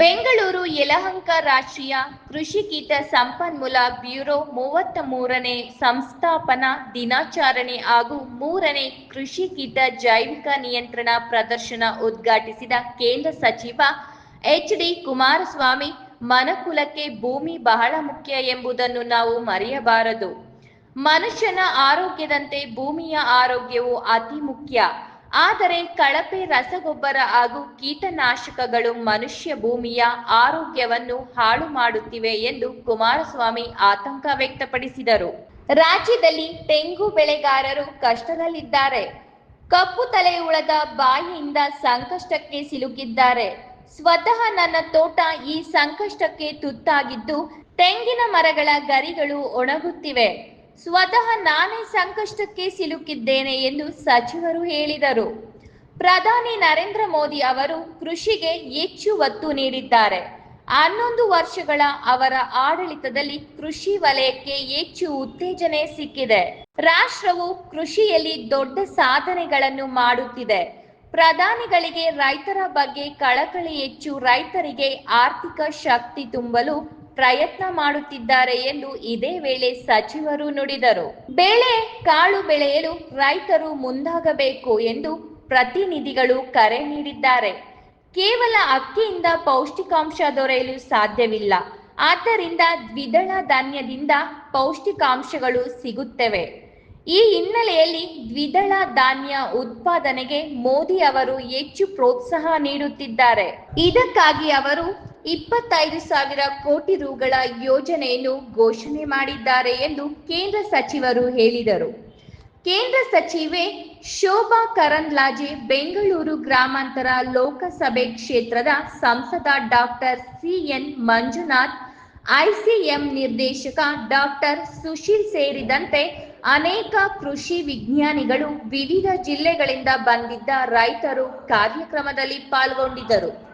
ಬೆಂಗಳೂರು ಯಲಹಂಕ ರಾಷ್ಟ್ರೀಯ ಕೃಷಿ ಕೀಟ ಸಂಪನ್ಮೂಲ ಬ್ಯೂರೋ ಮೂವತ್ತ ಮೂರನೇ ಸಂಸ್ಥಾಪನಾ ದಿನಾಚರಣೆ ಹಾಗೂ ಮೂರನೇ ಕೃಷಿ ಕೀಟ ಜೈವಿಕ ನಿಯಂತ್ರಣ ಪ್ರದರ್ಶನ ಉದ್ಘಾಟಿಸಿದ ಕೇಂದ್ರ ಸಚಿವ ಎಚ್ ಡಿ ಕುಮಾರಸ್ವಾಮಿ, ಮನಕುಲಕ್ಕೆ ಭೂಮಿ ಬಹಳ ಮುಖ್ಯ ಎಂಬುದನ್ನು ನಾವು ಮರೆಯಬಾರದು. ಮನುಷ್ಯನ ಆರೋಗ್ಯದಂತೆ ಭೂಮಿಯ ಆರೋಗ್ಯವು ಅತಿ ಮುಖ್ಯ. ಆದರೆ ಕಳಪೆ ರಸಗೊಬ್ಬರ ಹಾಗೂ ಕೀಟನಾಶಕಗಳು ಮನುಷ್ಯ ಭೂಮಿಯ ಆರೋಗ್ಯವನ್ನು ಹಾಳು ಮಾಡುತ್ತಿವೆ ಎಂದು ಕುಮಾರಸ್ವಾಮಿ ಆತಂಕ ವ್ಯಕ್ತಪಡಿಸಿದರು. ರಾಜ್ಯದಲ್ಲಿ ತೆಂಗು ಬೆಳೆಗಾರರು ಕಷ್ಟದಲ್ಲಿದ್ದಾರೆ. ಕಪ್ಪು ತಲೆಯುಳದ ಬಾಯಿಯಿಂದ ಸಂಕಷ್ಟಕ್ಕೆ ಸಿಲುಕಿದ್ದಾರೆ. ಸ್ವತಃ ನನ್ನ ತೋಟ ಈ ಸಂಕಷ್ಟಕ್ಕೆ ತುತ್ತಾಗಿದ್ದು ತೆಂಗಿನ ಮರಗಳ ಗರಿಗಳು ಒಣಗುತ್ತಿವೆ. ಸ್ವತಃ ನಾನೇ ಸಂಕಷ್ಟಕ್ಕೆ ಸಿಲುಕಿದ್ದೇನೆ ಎಂದು ಸಚಿವರು ಹೇಳಿದರು. ಪ್ರಧಾನಿ ನರೇಂದ್ರ ಮೋದಿ ಅವರು ಕೃಷಿಗೆ ಹೆಚ್ಚು ಒತ್ತು ನೀಡಿದ್ದಾರೆ. ಹನ್ನೊಂದು ವರ್ಷಗಳ ಅವರ ಆಡಳಿತದಲ್ಲಿ ಕೃಷಿ ವಲಯಕ್ಕೆ ಹೆಚ್ಚು ಉತ್ತೇಜನೆ ಸಿಕ್ಕಿದೆ. ರಾಷ್ಟ್ರವು ಕೃಷಿಯಲ್ಲಿ ದೊಡ್ಡ ಸಾಧನೆಗಳನ್ನು ಮಾಡುತ್ತಿದೆ. ಪ್ರಧಾನಿಗಳಿಗೆ ರೈತರ ಬಗ್ಗೆ ಕಳಕಳಿ ಹೆಚ್ಚು, ರೈತರಿಗೆ ಆರ್ಥಿಕ ಶಕ್ತಿ ತುಂಬಲು ಪ್ರಯತ್ನ ಮಾಡುತ್ತಿದ್ದಾರೆ ಎಂದು ಇದೇ ವೇಳೆ ಸಚಿವರು ನುಡಿದರು. ಬೆಳೆ ಕಾಳು ಬೆಳೆಯಲು ರೈತರು ಮುಂದಾಗಬೇಕು ಎಂದು ಪ್ರತಿನಿಧಿಗಳು ಕರೆ ನೀಡಿದ್ದಾರೆ. ಕೇವಲ ಅಕ್ಕಿಯಿಂದ ಪೌಷ್ಟಿಕಾಂಶ ದೊರೆಯಲು ಸಾಧ್ಯವಿಲ್ಲ. ಆದ್ದರಿಂದ ದ್ವಿದಳ ಧಾನ್ಯದಿಂದ ಪೌಷ್ಟಿಕಾಂಶಗಳು ಸಿಗುತ್ತವೆ. ಈ ಹಿನ್ನೆಲೆಯಲ್ಲಿ ದ್ವಿದಳ ಧಾನ್ಯ ಉತ್ಪಾದನೆಗೆ ಮೋದಿ ಅವರು ಹೆಚ್ಚು ಪ್ರೋತ್ಸಾಹ ನೀಡುತ್ತಿದ್ದಾರೆ. ಇದಕ್ಕಾಗಿ ಅವರು ಇಪ್ಪತ್ತೈದು ಸಾವಿರ ಕೋಟಿ ರುಗಳ ಯೋಜನೆಯನ್ನು ಘೋಷಣೆ ಮಾಡಿದ್ದಾರೆ ಎಂದು ಕೇಂದ್ರ ಸಚಿವರು ಹೇಳಿದರು. ಕೇಂದ್ರ ಸಚಿವೆ ಶೋಭಾ ಕರಂದ್ಲಾಜೆ ಬೆಂಗಳೂರು ಗ್ರಾಮಾಂತರ ಲೋಕಸಭೆ ಕ್ಷೇತ್ರದ ಸಂಸದ ಡಾಕ್ಟರ್ ಸಿಎನ್ ಮಂಜುನಾಥ್ ಐಸಿಎಂ ನಿರ್ದೇಶಕ ಡಾಕ್ಟರ್ ಸುಶೀಲ್ ಸೇರಿದಂತೆ ಅನೇಕ ಕೃಷಿ ವಿಜ್ಞಾನಿಗಳು ವಿವಿಧ ಜಿಲ್ಲೆಗಳಿಂದ ಬಂದಿದ್ದ ರೈತರು ಕಾರ್ಯಕ್ರಮದಲ್ಲಿ ಪಾಲ್ಗೊಂಡಿದ್ದರು.